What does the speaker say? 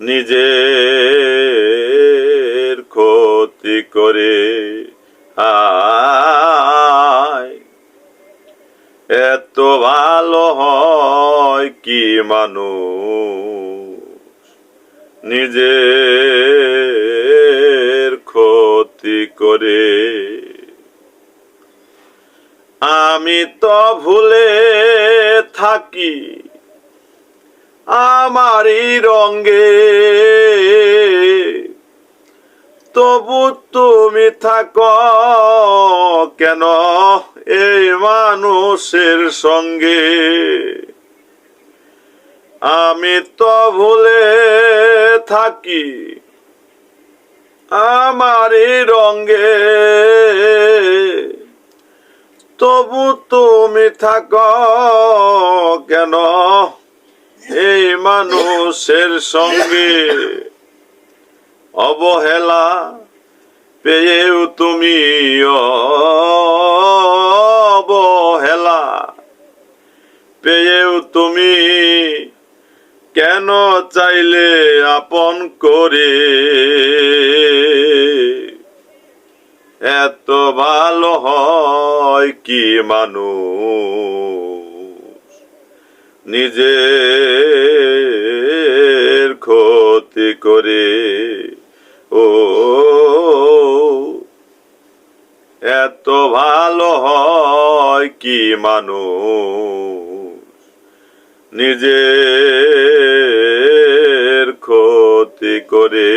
নিজের ক্ষতি করে এত ভালো হয় কি মানুষ? নিজের ক্ষতি করে আমি তো ভুলে থাকি। আমারই রঙ্গে তবু তুমি থাক কেন এই মানুষের সঙ্গে? আমি তো ভুলে থাকি আমারই রঙ্গে তবু তুমি থাক কেন এই মানুষের সঙ্গে অবহেলা পেয়েও তুমি অবহেলা পেয়েও তুমি কেন চাইলে আপন করে? এত ভালো হয় কি মানুষ? নিজের ক্ষতি করে ও এত ভালো হয় কি মানুষ? নিজের ক্ষতি করে